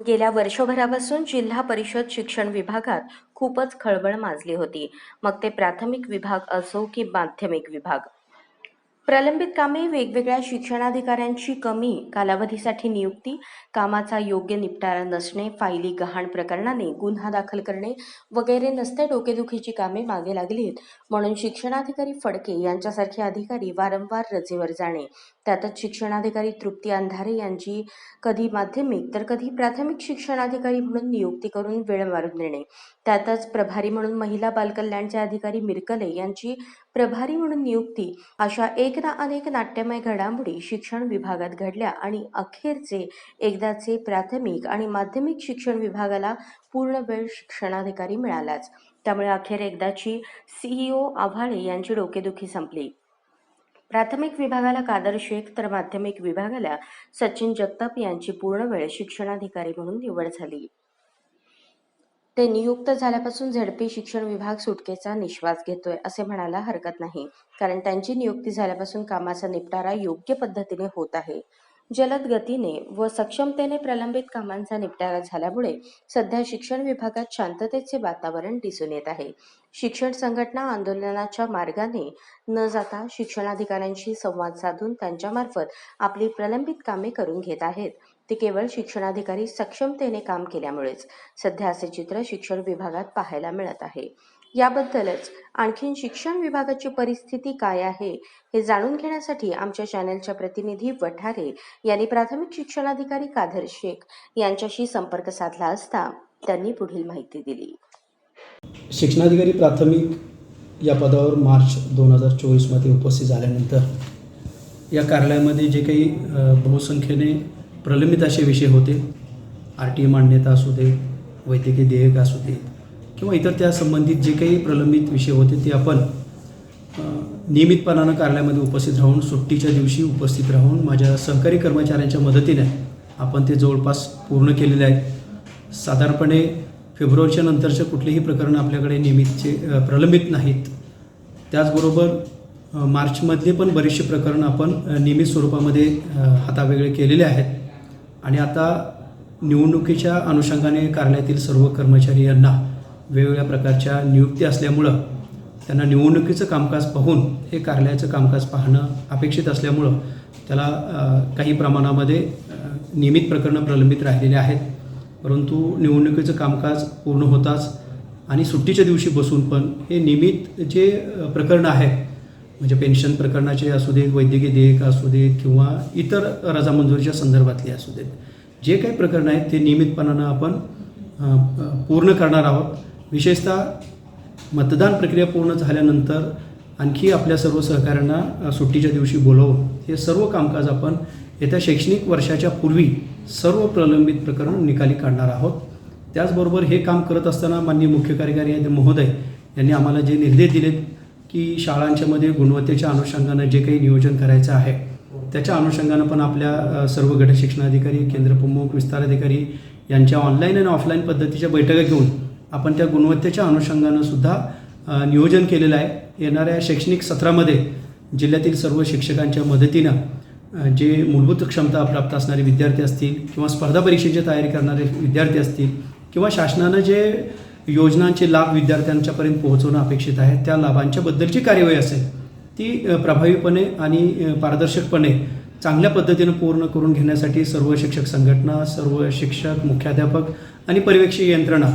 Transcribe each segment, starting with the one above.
गेल्या वर्षभरापासून जिल्हा परिषद शिक्षण विभागात खूपच खळबळ माजली होती. मग ते प्राथमिक विभाग असो की माध्यमिक विभाग. प्रलंबित कामे वेगवेगळ्या शिक्षणाधिकाऱ्यांची कमी कालावधीसाठी नियुक्ती कामाचा योग्य निपटारा नसणे फायली गहाण प्रकरणाने गुन्हा दाखल करणे वगैरे नसते डोकेदुखीची कामे मागे लागलीत. म्हणून शिक्षणाधिकारी फडके यांच्यासारखे अधिकारी वारंवार रजेवर जाणे त्यातच शिक्षणाधिकारी तृप्ती अंधारे यांची कधी माध्यमिक तर कधी प्राथमिक शिक्षणाधिकारी म्हणून नियुक्ती करून वेळ मारून देणे त्यातच प्रभारी म्हणून महिला बालकल्याणचे अधिकारी मिरकले यांची प्रभारी म्हणून नियुक्ती. अशा एक ना अनेक नाट्यमय घडामोडी शिक्षण विभागात घडल्या आणि अखेरचे एकदाचे प्राथमिक आणि माध्यमिक शिक्षण विभागाला पूर्ण वेळ शिक्षणाधिकारी मिळालाच. त्यामुळे अखेर एकदाची सीईओ आव्हाळे यांची डोकेदुखी संपली. प्राथमिक विभागाला कादर शेख तर माध्यमिक विभागाला सचिन जगताप यांची पूर्ण वेळ शिक्षणाधिकारी म्हणून निवड झाली. ते नियुक्त झाल्यापासून झडपी शिक्षण विभाग सुटकेचा निश्वास घेतोय असे म्हणायला हरकत नाही. कारण त्यांची नियुक्ती झाल्यापासून कामाचा निपटारा योग्य पद्धतीने होत आहे. जलद गतीने व सक्षमतेने प्रलंबित कामांचा निपटारा झाल्यामुळे सध्या शिक्षण विभागात शांततेचे वातावरण दिसून येत आहे. शिक्षण संघटना आंदोलनाच्या मार्गाने न जाता शिक्षणाधिकाऱ्यांशी संवाद साधून त्यांच्यामार्फत आपली प्रलंबित कामे करून घेत आहेत. ते केवळ शिक्षणाधिकारी सक्षमतेने काम केल्यामुळेच सध्या असे चित्र शिक्षण विभागात पाहायला मिळत आहे. याबद्दलच आणखीन शिक्षण विभागाची परिस्थिती काय आहे हे जाणून घेण्यासाठी आमच्या चॅनलच्या प्रतिनिधी वठारे यांनी प्राथमिक शिक्षणाधिकारी कादर शेख यांच्याशी संपर्क साधला असता त्यांनी पुढील माहिती दिली. शिक्षणाधिकारी प्राथमिक या पदावर मार्च दोन हजार चोवीसमध्ये उपस्थित झाल्यानंतर या कार्यालयामध्ये जे काही बहुसंख्येने प्रलंबित असे विषय होते. आर टी मान्यता असू दे वैद्यकीय देयक असू दे किंवा इतर त्या संबंधित जे काही प्रलंबित विषय होते ते आपण नियमितपणानं कार्यालयामध्ये उपस्थित राहून सुट्टीच्या दिवशी उपस्थित राहून माझ्या सहकारी कर्मचाऱ्यांच्या मदतीने आपण ते जवळपास पूर्ण केलेले आहेत साधारणपणे फेब्रुवारीच्या नंतरचे कुठलेही प्रकरण आपल्याकडे नियमितचे प्रलंबित नाहीत. त्याचबरोबर मार्चमधले पण बरेचसे प्रकरण आपण नियमित स्वरूपामध्ये हातावेगळे केलेले आहेत. आणि आता निवडणुकीच्या अनुषंगाने कार्यालयातील सर्व कर्मचारी यांना वेगवेगळ्या प्रकारच्या नियुक्ती असल्यामुळं त्यांना निवडणुकीचं कामकाज पाहून हे कार्यालयाचं कामकाज पाहणं अपेक्षित असल्यामुळं त्याला काही प्रमाणामध्ये नियमित प्रकरणं प्रलंबित राहिलेले आहेत. परंतु निवडणुकीचं कामकाज पूर्ण होताच आणि सुट्टीच्या दिवशी बसून पण हे नियमित जे प्रकरणं आहेत म्हणजे पेन्शन प्रकरणाचे असू देत वैद्यकीय देयक असू देत किंवा इतर रजामंजुरीच्या संदर्भातले असू देत जे काही प्रकरणं आहेत ते नियमितपणानं आपण पूर्ण करणार आहोत. विशेषतः मतदान प्रक्रिया पूर्ण झाल्यानंतर आणखी आपल्या सर्व सहकाऱ्यांना सुट्टीच्या दिवशी बोलवून हे सर्व कामकाज आपण येत्या शैक्षणिक वर्षाच्या पूर्वी सर्व प्रलंबित प्रकरण निकाली काढणार आहोत. त्याचबरोबर हे काम करत असताना माननीय मुख्य कार्यकारी महोदय यांनी आम्हाला जे निर्देश दिलेत की शाळांच्यामध्ये गुणवत्तेच्या अनुषंगानं जे काही नियोजन करायचं आहे त्याच्या अनुषंगानं पण आपल्या सर्व गट शिक्षणाधिकारी केंद्रप्रमुख विस्तार अधिकारी यांच्या ऑनलाईन आणि ऑफलाईन पद्धतीच्या बैठका घेऊन आपण त्या गुणवत्तेच्या अनुषंगानं सुद्धा नियोजन केलेलं आहे. येणाऱ्या शैक्षणिक सत्रामध्ये जिल्ह्यातील सर्व शिक्षकांच्या मदतीनं जे मूलभूत क्षमता प्राप्त असणारे विद्यार्थी असतील किंवा स्पर्धा परीक्षेची तयारी करणारे विद्यार्थी असतील किंवा शासनानं जे योजनांचे लाभ विद्यार्थ्यांच्यापर्यंत पोहोचवणं अपेक्षित आहे त्या लाभांच्याबद्दलची कार्यवाही असेल ती प्रभावीपणे आणि पारदर्शकपणे चांगल्या पद्धतीनं पूर्ण करून घेण्यासाठी सर्व शिक्षक संघटना सर्व शिक्षक मुख्याध्यापक आणि पर्यवेक्षक यंत्रणा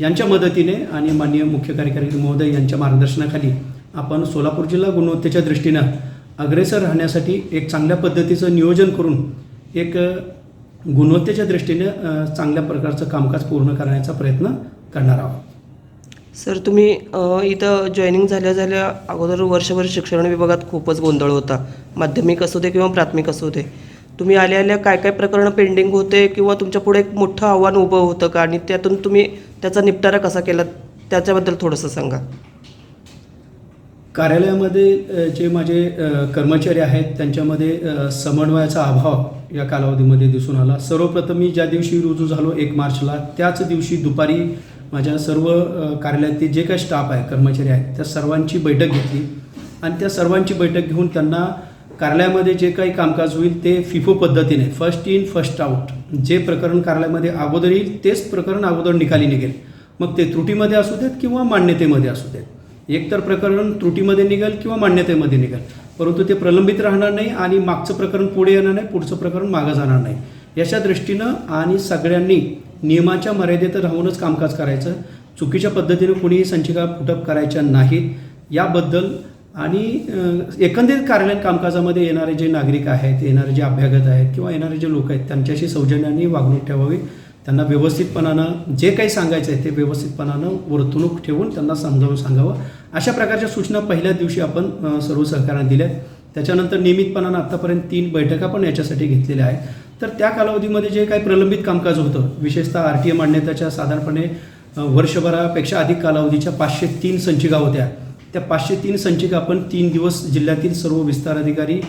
यांच्या मदतीने आणि माननीय मुख्य कार्यकारी महोदय यांच्या मार्गदर्शनाखाली आपण सोलापूर जिल्हा गुणवत्तेच्या दृष्टीनं अग्रेसर राहण्यासाठी एक चांगल्या पद्धतीचं नियोजन करून एक गुणवत्तेच्या दृष्टीने चांगल्या प्रकारचं कामकाज पूर्ण करण्याचा प्रयत्न करणार आहोत. सर तुम्ही इथं जॉईनिंग झाल्या झाल्या अगोदर वर्षभर शिक्षण विभागात खूपच गोंधळ होता. माध्यमिक असू दे किंवा प्राथमिक असू दे. तुम्ही आल्या आल्या काय काय प्रकरणं पेंडिंग होते किंवा तुमच्यापुढे एक मोठं आव्हान उभं होतं का? आणि त्यातून तुम्ही त्याचा निपटारा कसा केला? त्याच्याबद्दल थोडंसं सांगा. कार्यालयामध्ये जे माझे कर्मचारी आहेत त्यांच्यामध्ये समन्वयाचा अभाव या कालावधीमध्ये दिसून आला. सर्वप्रथम मी ज्या दिवशी रुजू झालो एक मार्चला त्याच दिवशी दुपारी माझ्या सर्व कार्यालयातले जे काही स्टाफ आहे कर्मचारी आहेत त्या सर्वांची बैठक घेतली. आणि त्या सर्वांची बैठक घेऊन त्यांना कार्यालयामध्ये जे काही कामकाज होईल ते फिफो पद्धतीने फर्स्ट इन फर्स्ट आऊट जे प्रकरण कार्यालयामध्ये अगोदर येईल तेच प्रकरण अगोदर निकाली निघेल. मग ते त्रुटीमध्ये असू देत किंवा मान्यतेमध्ये असू देत. एकतर प्रकरण त्रुटीमध्ये निघेल किंवा मान्यतेमध्ये निघेल. परंतु ते प्रलंबित राहणार नाही आणि मागचं प्रकरण पुढे येणार नाही पुढचं प्रकरण मागं जाणार नाही. याच्या दृष्टीनं आणि सगळ्यांनी नियमाच्या मर्यादेत राहूनच कामकाज करायचं. चुकीच्या पद्धतीने कुणीही संचिका फुटप करायच्या नाहीत. याबद्दल आणि एकंदरीत कार्यालयीन कामकाजामध्ये येणारे जे नागरिक आहेत येणारे जे अभ्यागत आहेत किंवा येणारे जे लोक आहेत त्यांच्याशी सौजन्याने वागणूक ठेवावी त्यांना व्यवस्थितपणानं जे काही सांगायचं आहे ते व्यवस्थितपणानं वर्तणूक ठेवून त्यांना समजावून सांगावं. अशा प्रकारच्या सूचना पहिल्या दिवशी आपण सर्व सहकार्याने दिल्या त्याच्यानंतर नियमितपणानं आत्तापर्यंत तीन बैठका पण याच्यासाठी घेतलेल्या आहेत. तर त्या कालावधीमध्ये जे काही प्रलंबित कामकाज होतं विशेषतः आर टी ए मान्यताच्या साधारणपणे वर्षभरापेक्षा अधिक कालावधीच्या पाचशे तीन संचिका होत्या. त्या पाचशे तीन संचिका आपण तीन दिवस जिल्ह्यातील सर्व विस्तार अधिकारी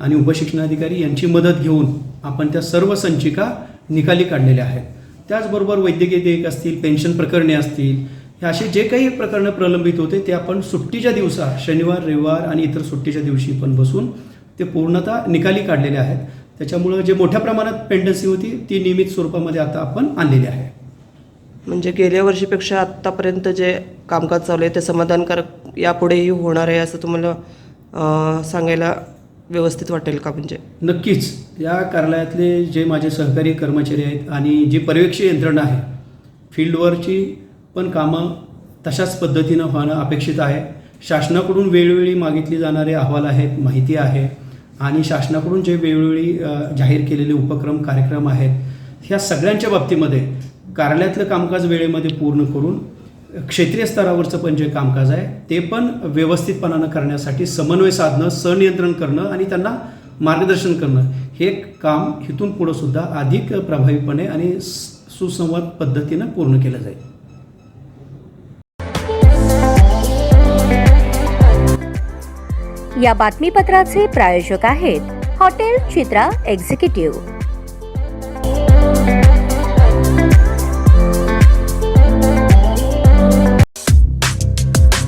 आणि उपशिक्षणाधिकारी यांची मदत घेऊन आपण त्या सर्व संचिका निकाली काढलेल्या आहेत. त्याचबरोबर वैद्यकीय देयक असतील पेन्शन प्रकरणे असतील हे असे जे काही प्रकरणं प्रलंबित होते ते आपण सुट्टीच्या दिवसा शनिवार रविवार आणि इतर सुट्टीच्या दिवशी पण बसून ते पूर्णतः निकाली काढलेले आहेत. त्याच्यामुळं जे मोठ्या प्रमाणात पेंडन्सी होती ती नियमित स्वरूपामध्ये आता आपण आणलेली आहे. म्हणजे गेल्या वर्षीपेक्षा आत्तापर्यंत जे कामकाज चालू आहे ते समाधानकारक यापुढेही होणार आहे असं तुम्हाला सांगायला व्यवस्थित वाटेल का म्हणजे? नक्कीच. या कार्यालयातले जे माझे सहकारी कर्मचारी आहेत आणि जी पर्यवेक्षी यंत्रणा आहे फील्डवरची पण कामं तशाच पद्धतीनं होणं अपेक्षित आहे. शासनाकडून वेळोवेळी मागितली जाणारे अहवाल आहेत माहिती आहे आणि शासनाकडून जे वेळोवेळी जाहीर केलेले उपक्रम कार्यक्रम आहेत ह्या सगळ्यांच्या बाबतीमध्ये कार्यालयातलं कामकाज वेळेमध्ये पूर्ण करून क्षेत्रीय स्तरावरचं पण जे कामकाज आहे ते पण व्यवस्थितपणानं करण्यासाठी समन्वय साधणं सनियंत्रण करणं आणि त्यांना मार्गदर्शन करणं हे काम इथून पुढं सुद्धा अधिक प्रभावीपणे आणि सुसंवाद पद्धतीनं पूर्ण केलं जाईल. या बातमीपत्राचे प्रायोजक आहेत हॉटेल चित्रा एक्झिक्युटिव्ह.